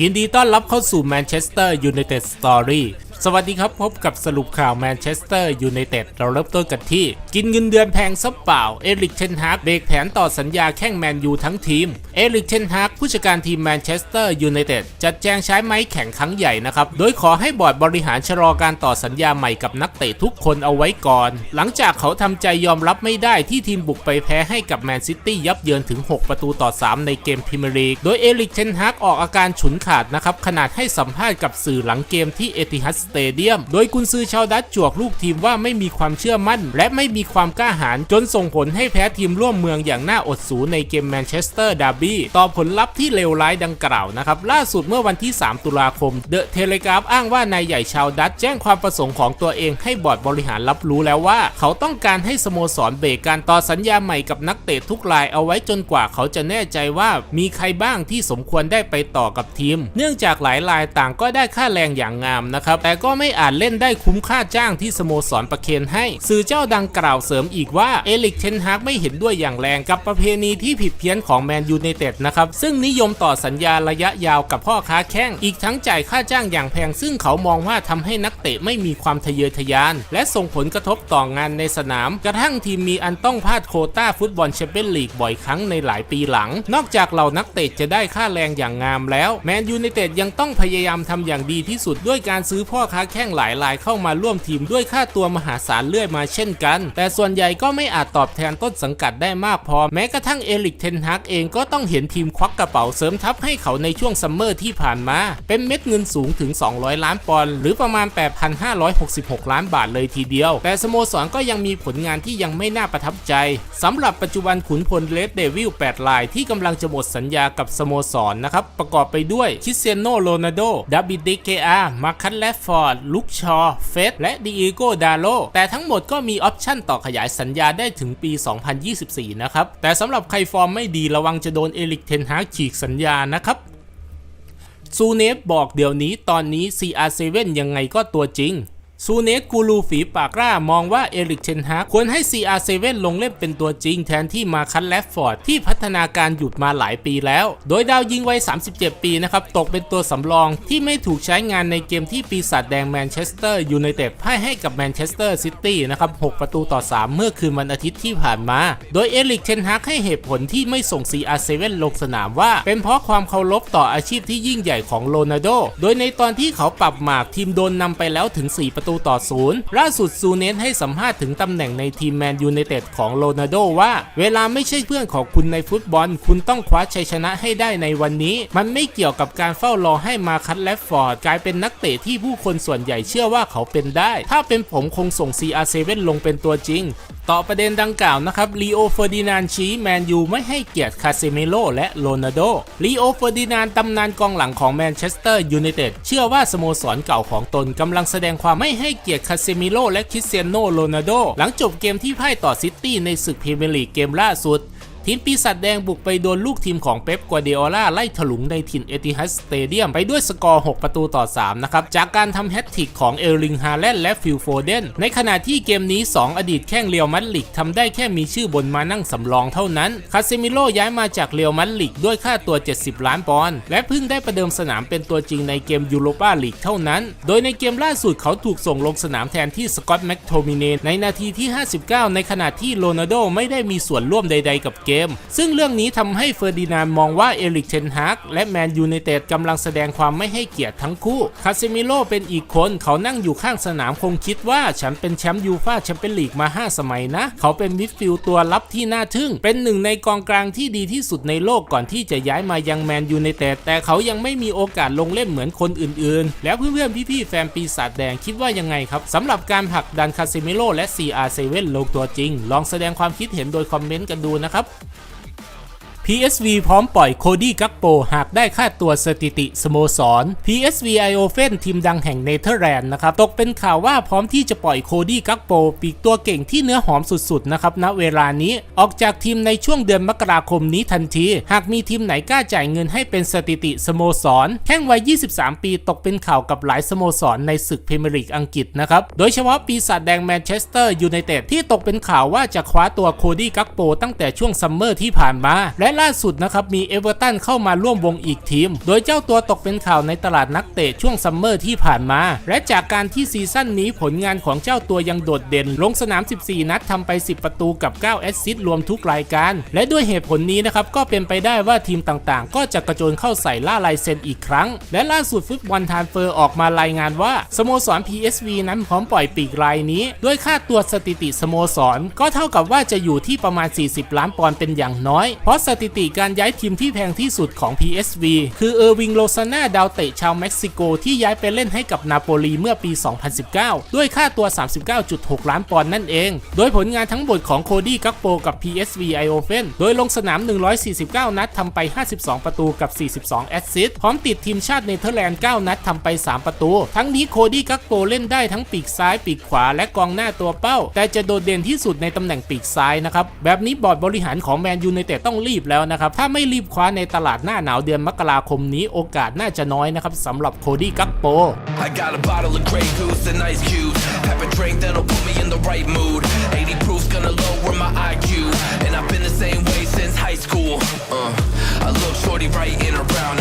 ยินดีต้อนรับเข้าสู่แมนเช สวัสดีครับพบกับสรุปข่าวแมนเชสเตอร์ยูไนเต็ดเราเริ่มต้นกันที่ กินเงินเดือนแพงซับเปล่า เอริกเทนฮากเบรกแผนต่อสัญญาแข้งแมนยูทั้งทีม เอริกเทนฮากผู้จัดการทีมแมนเชสเตอร์ยูไนเต็ดจัดแจงใช้ไม้แข่งครั้งใหญ่นะครับ โดยขอให้บอร์ดบริหารชะลอการต่อสัญญาใหม่กับนักเตะทุกคนเอาไว้ก่อน หลังจากเขาทำใจยอมรับไม่ได้ที่ทีมบุกไปแพ้ให้กับแมนซิตี้ยับเยินถึง 6 ประตูต่อ 3 ในเกมพรีเมียร์ลีกโดยเอริกเทนฮากออกอาการฉุนขาดนะครับขนาดให้สัมภาษณ์กับสื่อหลังเกมที่เอติฮัดสเตเดียม โดยกุนซือชาวดัตจวกลูกทีมว่าไม่มีความเชื่อมั่น และไม่มีความกล้าหาญจนส่งผลให้แพ้ทีมร่วมเมืองอย่างน่าอดสูในเกมแมนเชสเตอร์ดาร์บี้ต่อผลลัพธ์ที่เลวร้ายดังกล่าวนะครับล่าสุดเมื่อวันที่ 3 ตุลาคมเดอะเทเลกราฟอ้างว่านายใหญ่ชาวดัตแจ้งความประสงค์ของตัวเองให้บอร์ดบริหารรับรู้แล้วว่า เขาต้องการให้สโมสรเบรกการต่อสัญญาใหม่กับนักเตะทุกรายเอาไว้จนกว่าเขาจะแน่ใจว่ามีใครบ้างที่สมควรได้ไปต่อกับทีม เนื่องจากหลายรายต่างก็ได้ค่าแรงอย่างงามนะครับแต่ก็ไม่อาจเล่นได้คุ้มค่าจ้างที่สโมสรประเคนให้ สื่อเจ้าดังกล่าวเสริมอีกว่าเอลิกเทนฮากไม่เห็นด้วยอย่างแรงกับประเพณีที่ผิดเพี้ยนของแมนยูไนเต็ดนะครับ ซึ่งนิยมต่อสัญญาระยะยาวกับพ่อค้าแข้ง อีกทั้งจ่ายค่าจ้างอย่างแพง ซึ่งเขามองว่าทำให้นักเตะไม่มีความทะเยอทะยาน และส่งผลกระทบต่องานในสนาม กระทั่งทีมมีอันต้องพลาดโคต้าฟุตบอลแชมเปี้ยนลีกบ่อยครั้งในหลายปีหลัง นอกจากเหล่านักเตะจะได้ค่าแรงอย่างงามแล้วแมนยูไนเต็ดยังต้องพยายามทำอย่างดีที่สุดด้วยการซื้อพ่อค้าแข้งหลายรายเข้ามาร่วมทีมด้วยค่าตัวมหาศาลเรื่อยมาเช่นกัน แต่ส่วนใหญ่ก็ไม่อาจตอบแทนต้นสังกัดได้มากพอ แม้กระทั่งเอลิกเทนฮักเองก็ต้องเห็นทีมควักกระเป๋าเสริมทัพให้เขาในช่วงซัมเมอร์ที่ผ่านมา เป็นเม็ดเงินสูงถึง 200 ล้านปอนด์หรือประมาณ 8,566 ล้านบาทเลยทีเดียว แต่สโมสรก็ยังมีผลงานที่ยังไม่น่าประทับใจสำหรับปัจจุบันขุนพลเลดเดวิล8ลายที่กำลังจะหมดสัญญากับสโมสรนะครับประกอบไปด้วยคิเตียโนโรนัลโดดาบิดเดเกอามาคัตแลฟฟอร์ดลุกชอเฟสและดิเอโกดาโลแต่ทั้งหมดก็มีออปชั่นต่อขยายสัญญาได้ถึงปี 2024 นะครับ แต่สำหรับใครฟอร์มไม่ดีระวังจะโดนเอลิกเทนฮากฉีกสัญญานะครับซูเนฟบอกเดี๋ยวนี้ตอนนี้ CR7 ยังไงก็ตัวจริง ซูเนสกูรูฝีปากกล้ามองว่าเอริกเชนฮากควรให้ CR7 ลงเล่นเป็นตัวจริงแทนที่มาคันแลฟฟอร์ดที่พัฒนาการหยุดมาหลายปีแล้ว โดยดาวยิงวัย 37 ปีนะครับ ตกเป็นตัวสำรองที่ไม่ถูกใช้งานในเกมที่ปีศาจแดงแมนเชสเตอร์ยูไนเต็ดพ่ายให้กับแมนเชสเตอร์ซิตี้นะครับ 6 ประตูต่อ 3 เมื่อคืนวันอาทิตย์ที่ผ่านมา โดยเอริกเชนฮากให้เหตุผลที่ไม่ส่ง CR7 ลงสนามว่า เป็นเพราะความเคารพต่ออาชีพที่ยิ่งใหญ่ของโรนัลโดโดยในตอนที่เขาปรับหมากทีมโดนนำไปแล้วถึง 4 ประตูตูต่อศูนย์ล่าสุดซูเนสให้สัมภาษณ์ถึงตำแหน่งในทีมแมนยูไนเต็ดของโรนัลโดว่า เวลาไม่ใช่เพื่อนของคุณในฟุตบอล คุณต้องคว้าชัยชนะให้ได้ในวันนี้ มันไม่เกี่ยวกับการเฝ้ารอให้มาคัตแลฟฟอร์ดกลายเป็นนักเตะที่ผู้คนส่วนใหญ่เชื่อว่าเขาเป็นได้ ถ้าเป็นผมคงส่ง CR7 ลงเป็นตัวจริงต่อประเด็นดังกล่าวนะครับลีโอเฟอร์ดินานชี้แมนยูไม่ให้เกียรติคาเซเมโลและโรนัลโดลีโอเฟอร์ดินานตำนานกองหลังของแมนเชสเตอร์ยูไนเต็ดเชื่อว่าสโมสรเก่าของตนกำลังแสดงความไม่ให้เกียรติคาเซมิโลและคริสเตียโนโรนัลโดหลังจบเกมที่พ่ายต่อซิตี้ในศึกพรีเมียร์ลีกเกมล่าสุด ทีมปีศาจแดงบุกไปโดนลูกทีมของเป๊ปกัวเดโอล่าไล่ถลุงในถิ่นเอติฮัดสเตเดียมไปด้วยสกอร์ 6 ประตูต่อ 3 นะครับ จากการทำแฮตทริกของเอลลิงฮาแลนและฟิลโฟเดน ในขณะที่เกมนี้ 2 อดีตแข้งเรียวมัดลิกทำได้แค่มีชื่อบนมานั่งสำรองเท่านั้น คาเซมิโลย้ายมาจากเรียวมัดลิกด้วยค่าตัว 70 ล้านปอนด์และเพิ่งได้ประเดิมสนามเป็นตัวจริงในเกมยูโรปาลีกเท่านั้น โดยในเกมล่าสุดเขาถูกส่งลงสนามแทนที่สกอตแม็กโทมิเนในนาทีที่ 59 ในขณะที่โรนัลโดไม่ได้มีส่วนร่วมใด ๆ กับเกม ซึ่งเรื่องนี้ทำให้เฟอร์ดินานมองว่าเอริกเทนฮากและแมนยูไนเต็ดกำลังแสดงความไม่ให้เกียรติทั้งคู่คาเซมิโลเป็นอีกคนเขานั่งอยู่ข้างสนามคงคิดว่าฉันเป็นแชมป์ยูฟ่าแชมเปี้ยนลีกมา 5 สมัยนะ เขาเป็นมิดฟิลด์ตัวรับที่น่าทึ่ง เป็นหนึ่งในกองกลางที่ดีที่สุดในโลกก่อนที่จะย้ายมายังแมนยูไนเต็ดแต่เขายังไม่มีโอกาสลงเล่นเหมือนคนอื่นๆ แล้วเพื่อนๆพี่ๆแฟนปีศาจแดงคิดว่ายังไงครับสำหรับการผลักดันคาเซมิโลและ CR7 ลงตัวจริง ลองแสดงความคิดเห็นโดยคอมเมนต์กันดูนะครับ Yeah. PSV พร้อมปล่อยโคดี้กักโปหากได้ค่าตัวสถิติสโมสร PSV i o f e n ทีมดังแห่งเนเธอร์แลนด์นะครับ ตกเป็นข่าวว่าพร้อมที่จะปล่อยโคดี้กักโปปีกตัวเก่งที่เนื้อหอมสุดๆนะครับณเวลานี้ออกจากทีมในช่วงเดือนมกราคมนี้ทันที หากมีทีมไหนกล้าจ่ายเงินให้เป็นสถิติสโมสรแข้งวัย 23 ปีตกเป็นข่าวกับหลายสโมสรในศึกพรีเมียร์ลีกอังกฤษนะครับโดยเฉพาะปีศาจแดงแมนเชสเตอร์ยูไนเต็ดที่ตกเป็นข่าวว่าจะคว้าตัวโคดี้กักโปตั้งแต่ช่วงซัมเมอร์ที่ผ่านมาและล่าสุดนะครับมีเอเวอร์ตันเข้ามาร่วมวงอีกทีม โดยเจ้าตัวตกเป็นข่าวในตลาดนักเตะช่วงซัมเมอร์ที่ผ่านมา และจากการที่ซีซั่นนี้ผลงานของเจ้าตัวยังโดดเด่น ลงสนาม 14 นัดทำไป 10 ประตูกับ 9 แอสซิสต์รวมทุกรายการ และด้วยเหตุผลนี้นะครับก็เป็นไปได้ว่าทีมต่างๆ ก็จะกระโจนเข้าใส่ล่าลายเซ็นอีกครั้ง และล่าสุดฟุตบอลทานเฟอร์ออกมารายงานว่าสโมสร PSV นั้นพร้อมปล่อยปีกรายนี้ ด้วยค่าตัวสถิติสโมสร ก็เท่ากับว่าจะอยู่ที่ประมาณ 40 ล้านปอนด์เป็นอย่างน้อย เพราะสถิติการย้ายทีมที่แพงที่สุดของ PSV คือเออร์วิงโลซาน่าดาวเตะชาวเม็กซิโกที่ย้ายไปเล่นให้กับนาโปลีเมื่อปี 2019 ด้วยค่าตัว 39.6 ล้านปอนด์นั่นเอง โดยผลงานทั้งหมดของโคดี้กักโปกับ PSV i o f e n โดยลงสนาม 149 นัดทำไป 52 ประตูกับ 42 แอสซิสต์พร้อมติดทีมชาติเนเธอร์แลนด์ 9 นัดทำไป 3 ประตู ทั้งนี้โคดี้กักโปเล่นได้ทั้งปีกซ้ายปีกขวาและกองหน้าตัวเป้า แต่จะโดดเด่นที่สุดในตำแหน่งปีกซ้ายนะครับแบบนี้บอร์ดบริหารของแมนยูไนเต็ดต้องรีบแล้วนะครับ ถ้าไม่รีบคว้าในตลาดหน้าหนาวเดือนมกราคมนี้โอกาสน่าจะน้อยนะครับสำหรับโคดี้กักโป I got a bottle of Grey Goose and ice cubes Have a drink that'll put me in the right mood 80 proof's gonna lower my IQ And I've been the same way since high school uh, I look shorty right in around